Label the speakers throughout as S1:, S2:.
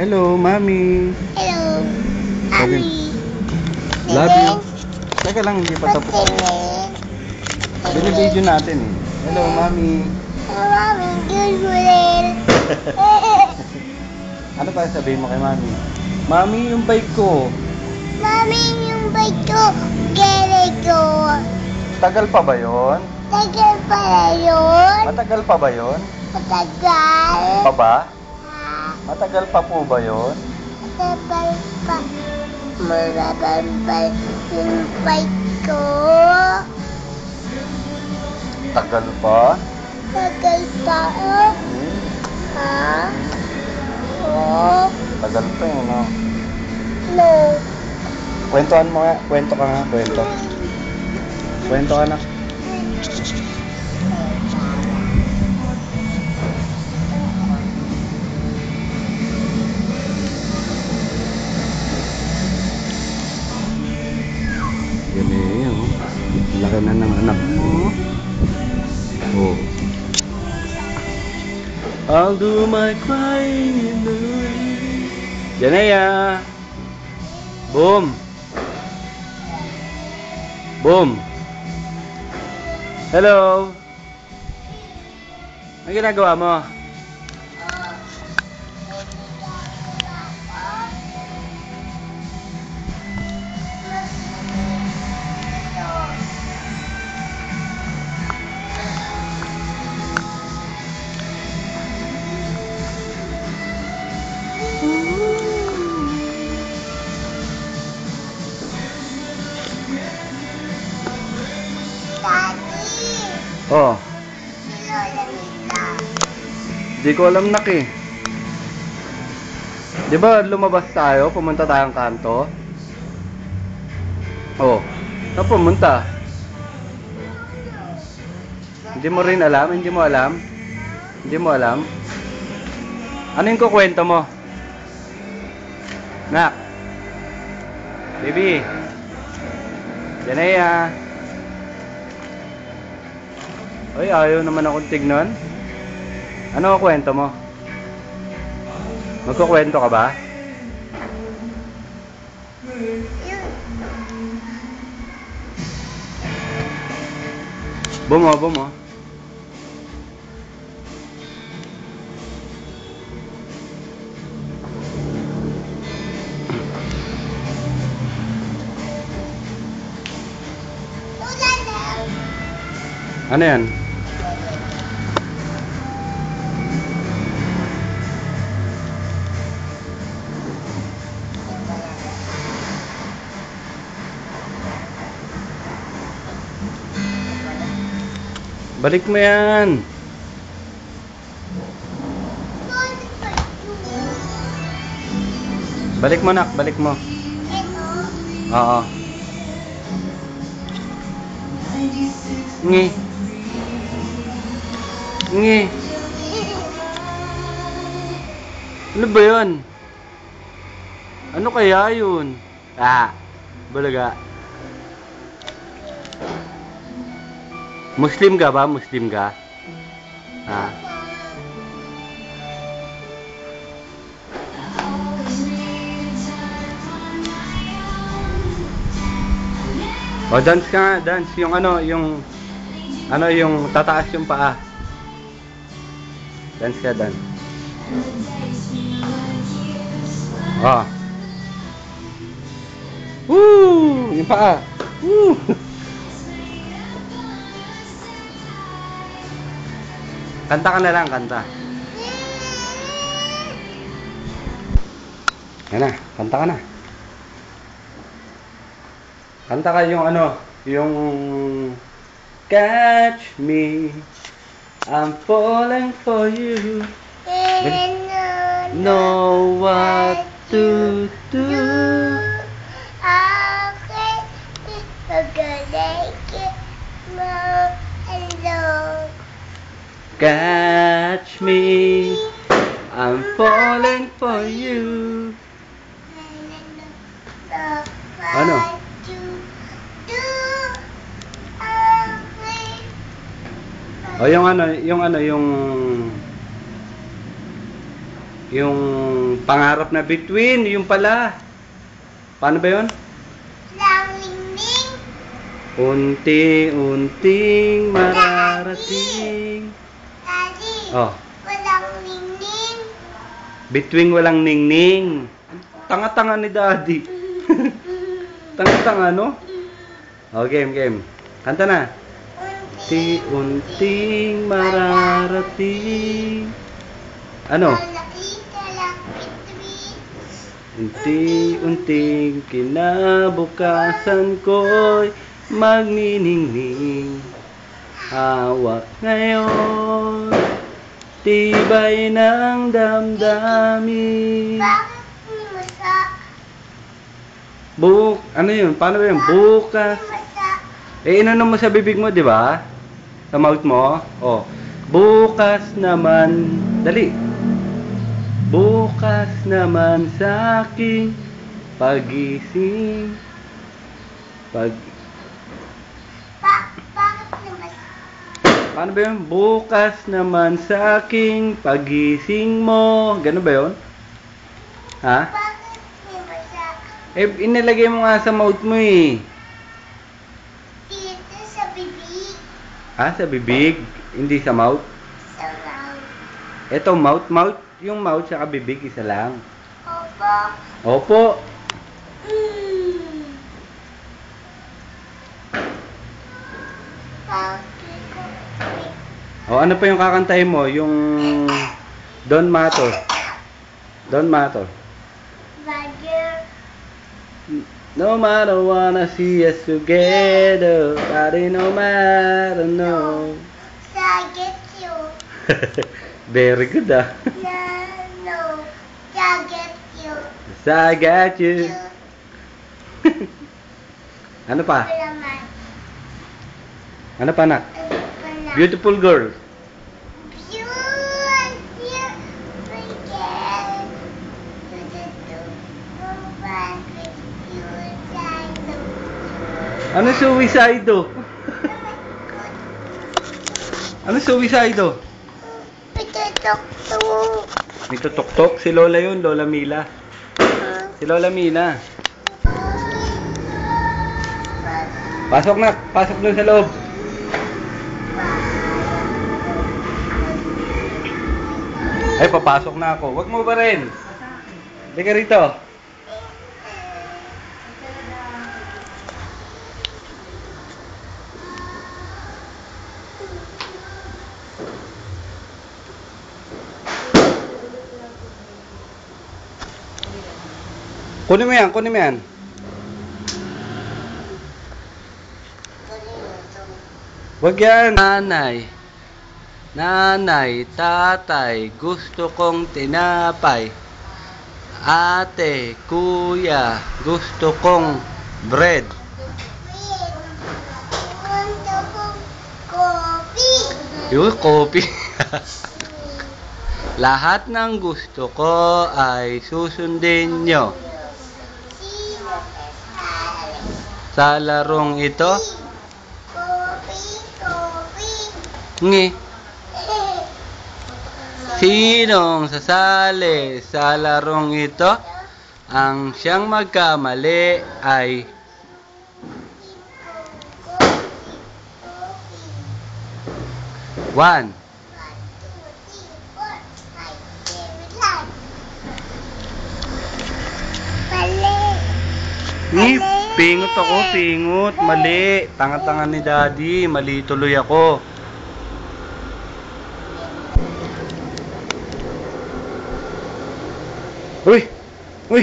S1: Hello, Mami.
S2: Hello. Mommy.
S1: Love you. Teka lang, hindi pa tapos. Binibideo natin eh. Hello, Mami.
S2: Mami, good morning.
S1: Ano pa sabihin mo kay Mami? Mami, yung bike ko.
S2: Mami, yung bike ko, gere ko.
S1: Tagal pa ba yon?
S2: Tagal pala yun.
S1: Matagal pa ba yon?
S2: Matagal.
S1: Pa ba? Matagal pa po ba yon?
S2: Matagal pa. Matagal pa yung bike ko.
S1: Tagal pa?
S2: Tagal pa. oh.
S1: Hmm,
S2: Ha? Oh,
S1: tagal pa yun, no?
S2: no.
S1: Kwentuhan mo nga. Kwento ka nga. Kwento. Kwento ka na. Laki na ng anak. Oh. I'll do my crying in the rain. Janaya. Boom. Boom. Hello. Ano ginagawa mo? Oh, di ko alam nak. Di ba lumabas tayo, pumunta tayong kanto? Oh, saan pumunta? Hindi mo rin alam? Hindi mo alam? Hindi mo alam? Ano yung kukwento mo? Nak? Baby? Janaya? Ay, ayaw naman akong tignan. Ano ang kwento mo? Magkukwento ka ba? Bumo, bumo. Ano yan? Balik mo yan. Balik mo nak, balik mo. Oo. Ngi. Ngi. Ano ba yun? Ano kaya yun? Ah, bulaga. Muslim ka ba? Muslim ka? Ha? O, dance ka nga, dance. Yung ano, yung, ano, yung tataas yung paa. Dance ka, dance. Oh. Woo! Yung paa. Woo! kanta ka na lang, kanta. Yan na, kanta ka na. Kanta ka yung ano, yung Catch me, I'm falling for you. Know what to do.
S2: Okay. Pagkalike mo alone.
S1: Catch me, I'm falling for you. Ano? O yung ano, yung ano, yung Yung pangarap na between, yung pala. Paano ba yun?
S2: Langling.
S1: Unti-unting mararating.
S2: Daddy.
S1: Oh,
S2: Walang ningning.
S1: between walang ningning. Tanga-tanga ni daddy. Tanga-tanga, no? Oh, game, game. Kanta na. Unti-unting mararating. Ano? Unti-unting kinabukasan ko'y magniningning Hawak ngayon Tibay ng damdamin? Buk, ano yun? Paano ba yun? Bukas. Eh, inano mo sa bibig mo, di ba? Sa mouth mo? Oh. Bukas naman. Dali. Bukas naman sa aking pagising. Pag...
S2: Bakit naman?
S1: Paano ba yun? Bukas naman sa aking pagising mo. Ganun ba yun? Ha?
S2: Bakit?
S1: Eh, inilagay mo nga sa mouth mo eh.
S2: Dito sa bibig.
S1: Ha? Sa bibig? Hindi sa mouth?
S2: Sa mouth.
S1: Ito, mouth, mouth. Yung mouth sa bibig, isa lang.
S2: Opo.
S1: Opo.
S2: Mm.
S1: O ano pa yung kakantahin mo? Yung Don Mato. Don Mato. No matter wanna see us together, body no matter no.
S2: Saget you.
S1: Very good ah.
S2: No, no. Saget you.
S1: So I got you.
S2: You.
S1: ano pa? Ano pa nak?
S2: Ano pa na?
S1: Beautiful girl. Ano suicide do? Ano suicide do?
S2: Pitutok-tok.
S1: Tutok-tok. Si Lola yun, Lola Mila. Si Lola Mina. Pasok na, pasok dun sa loob. Ay, papasok na ako. Huwag mo ba rin? Hindi ka rito. Kunin mo yan, kunin mo yan. Wag yan. Nanay. Nanay, tatay, gusto kong tinapay. Ate, kuya, gusto kong bread.
S2: Gusto kong kopi.
S1: Yung coffee. Lahat ng gusto ko ay susundin nyo. Sa larong ito, ngi. Sinong sasali sa larong ito? Ang siyang magkamali ay one. Ni, pingot ako, pingot. Mali. Tanga-tanga ni daddy. Mali tuloy ako. Uy! Uy!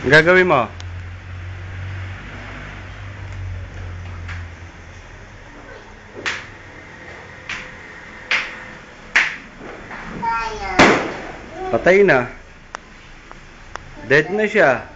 S1: Ang gagawin mo? Patay na. Dead na siya.